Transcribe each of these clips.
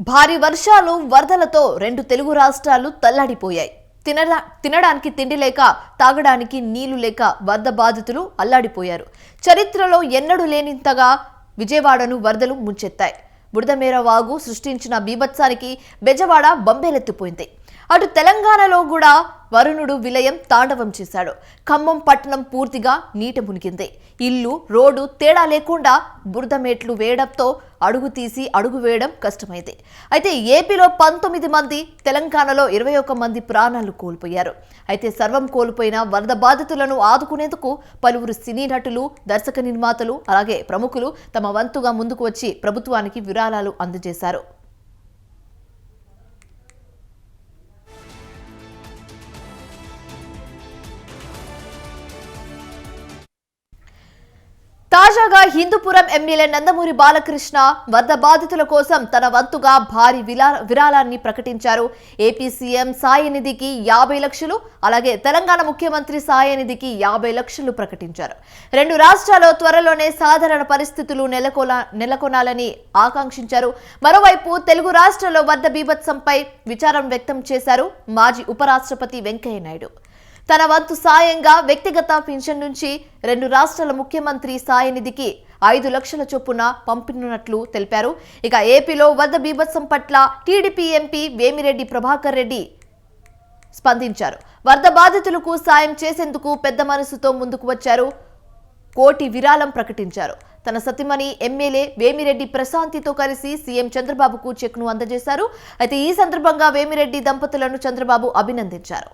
భారీ వర్షాలు వరదలతో రెండు తెలుగు రాష్ట్రాలు తల్లాడిపోయాయి. తినడా తినడానికి తిండి లేక తాగడానికి నీళ్ళు లేక వరద బాధితులు అల్లాడిపోయారు. చరిత్రలో ఎన్నడూ లేనింతగా విజయవాడను వరదలు ముంచెత్తాయి. బుడదమేర వాగు సృష్టించిన బీభత్సానికి బెజవాడ బంబేలెత్తిపోయింది. అటు తెలంగాణలో కూడా వరుణుడు విలయం తాండవం చేశాడు. ఖమ్మం పట్టణం పూర్తిగా నీట మునిగింది. ఇల్లు రోడ్డు తేడా లేకుండా బురదమేట్లు వేయడంతో అడుగు తీసి అడుగు వేయడం కష్టమైంది. అయితే ఏపీలో పంతొమ్మిది మంది తెలంగాణలో ఇరవై ఒక్క మంది ప్రాణాలు కోల్పోయారు. అయితే సర్వం కోల్పోయిన వరద బాధితులను ఆదుకునేందుకు పలువురు సినీ నటులు దర్శక నిర్మాతలు అలాగే ప్రముఖులు తమ వంతుగా ముందుకు వచ్చి ప్రభుత్వానికి విరాళాలు అందజేశారు. తాజాగా హిందూపురం ఎమ్మెల్యే నందమూరి బాలకృష్ణ వరద బాధితుల కోసం తన వంతుగా భారీ విలా- విరాళాన్ని ప్రకటించారు. ఏపీ సీఎం సాయనిధికి యాభై లక్షలు అలాగే తెలంగాణ ముఖ్యమంత్రి సాయనిధికి యాభై లక్షలు ప్రకటించారు. రెండు రాష్ట్రాల్లో త్వరలోనే సాధారణ పరిస్థితులు నెలకొల నెలకొనాలని ఆకాంక్షించారు. మరోవైపు తెలుగు రాష్ట్రాల్లో వరద బీభత్సంపై విచారం వ్యక్తం చేశారు మాజీ ఉపరాష్ట్రపతి వెంకయ్య నాయుడు. తన వంతు సాయంగా వ్యక్తిగత పింఛన్ నుంచి రెండు రాష్ట్రాల ముఖ్యమంత్రి సాయనిధికి ఐదు లక్షల చొప్పున పంపినట్లు తెలిపారు. ఇక ఏపీలో వరద బీభత్సం పట్ల టీడీపీ ఎంపీ వేమిరెడ్డి ప్రభాకర్ రెడ్డి స్పందించారు. వరద బాధితులకు సాయం చేసేందుకు పెద్ద మనసుతో ముందుకు వచ్చారు. కోటి విరాళం ప్రకటించారు. తన సతిమణి ఎమ్మెల్యే వేమిరెడ్డి ప్రశాంతితో కలిసి సీఎం చంద్రబాబుకు చెక్ను అందజేశారు. అయితే ఈ సందర్భంగా వేమిరెడ్డి దంపతులను చంద్రబాబు అభినందించారు.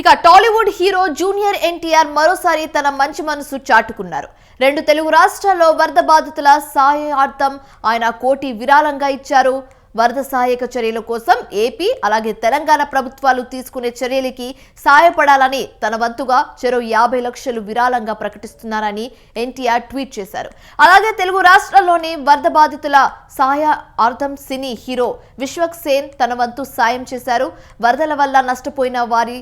ఇక టాలీవుడ్ హీరో జూనియర్ ఎన్టీఆర్ మరోసారి తన మంచి మనసు చాటుకున్నారు. రెండు తెలుగు రాష్ట్రాల్లో వరద బాధితుల సహాయార్థం ఆయన కోటి విరాళంగా ఇచ్చారు. వరద సహాయక చర్యల కోసం ఏపీ అలాగే తెలంగాణ ప్రభుత్వాలు తీసుకునే చర్యలకి సాయపడాలని తన వంతుగా చెరో యాభై లక్షలు విరాళంగా ప్రకటిస్తున్నారని ఎన్టీఆర్ ట్వీట్ చేశారు. అలాగే తెలుగు రాష్ట్రాల్లోని వరద బాధితుల సహాయార్థం సినీ హీరో విశ్వక్ సేన్ తన వంతు సాయం చేశారు. వరదల వల్ల నష్టపోయిన వారి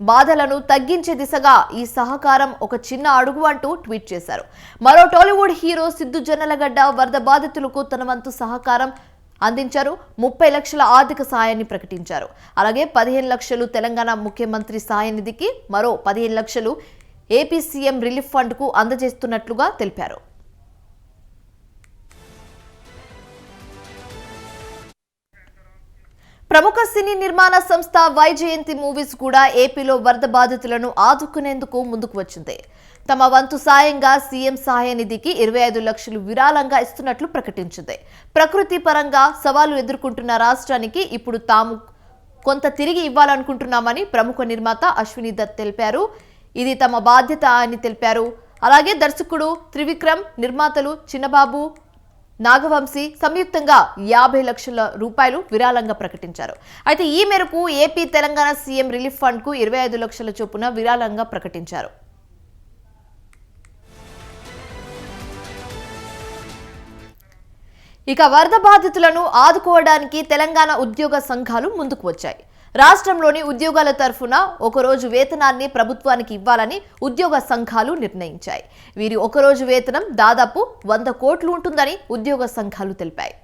బాధలను తగ్గించే దిశగా ఈ సహకారం ఒక చిన్న అడుగు అంటూ ట్వీట్ చేశారు. మరో టాలీవుడ్ హీరో సిద్ధు జొన్నలగడ్డ వరద బాధితులకు తన వంతు సహకారం అందించారు. ముప్పై లక్షల ఆర్థిక సాయాన్ని ప్రకటించారు. అలాగే పదిహేను లక్షలు తెలంగాణ ముఖ్యమంత్రి సాయ నిధికి మరో పదిహేను లక్షలు ఏపీ సీఎం రిలీఫ్ ఫండ్కు అందజేస్తున్నట్లుగా తెలిపారు. ప్రముఖ సినీ నిర్మాణ సంస్థ వైజయంతి మూవీస్ కూడా ఏపీలో వరద బాధితులను ఆదుకునేందుకు ముందుకు వచ్చింది. తమ వంతు సాయంగా సీఎం సహాయ నిధికి ఇరవై ఐదు లక్షలు విరాళంగా ఇస్తున్నట్లు ప్రకటించింది. ప్రకృతి పరంగా సవాలు ఎదుర్కొంటున్న రాష్ట్రానికి ఇప్పుడు తాము కొంత తిరిగి ఇవ్వాలనుకుంటున్నామని ప్రముఖ నిర్మాత అశ్విని దత్ తెలిపారు. ఇది తమ బాధ్యత అని తెలిపారు. అలాగే దర్శకుడు త్రివిక్రమ్ నిర్మాతలు చిన్నబాబు నాగవంశీ సంయుక్తంగా యాభై లక్షల రూపాయలు విరాళంగా ప్రకటించారు. అయితే ఈ మేరకు ఏపీ తెలంగాణ సీఎం రిలీఫ్ ఫండ్కు ఇరవై ఐదు లక్షల చొప్పున విరాళంగా ప్రకటించారు. ఇక వరద బాధితులను ఆదుకోవడానికి తెలంగాణ ఉద్యోగ సంఘాలు ముందుకు వచ్చాయి. రాష్ట్రంలోని ఉద్యోగాల తరఫున ఒకరోజు వేతనాన్ని ప్రభుత్వానికి ఇవ్వాలని ఉద్యోగ సంఘాలు నిర్ణయించాయి. వీరి ఒకరోజు వేతనం దాదాపు వంద కోట్లు ఉంటుందని ఉద్యోగ సంఘాలు తెలిపాయి.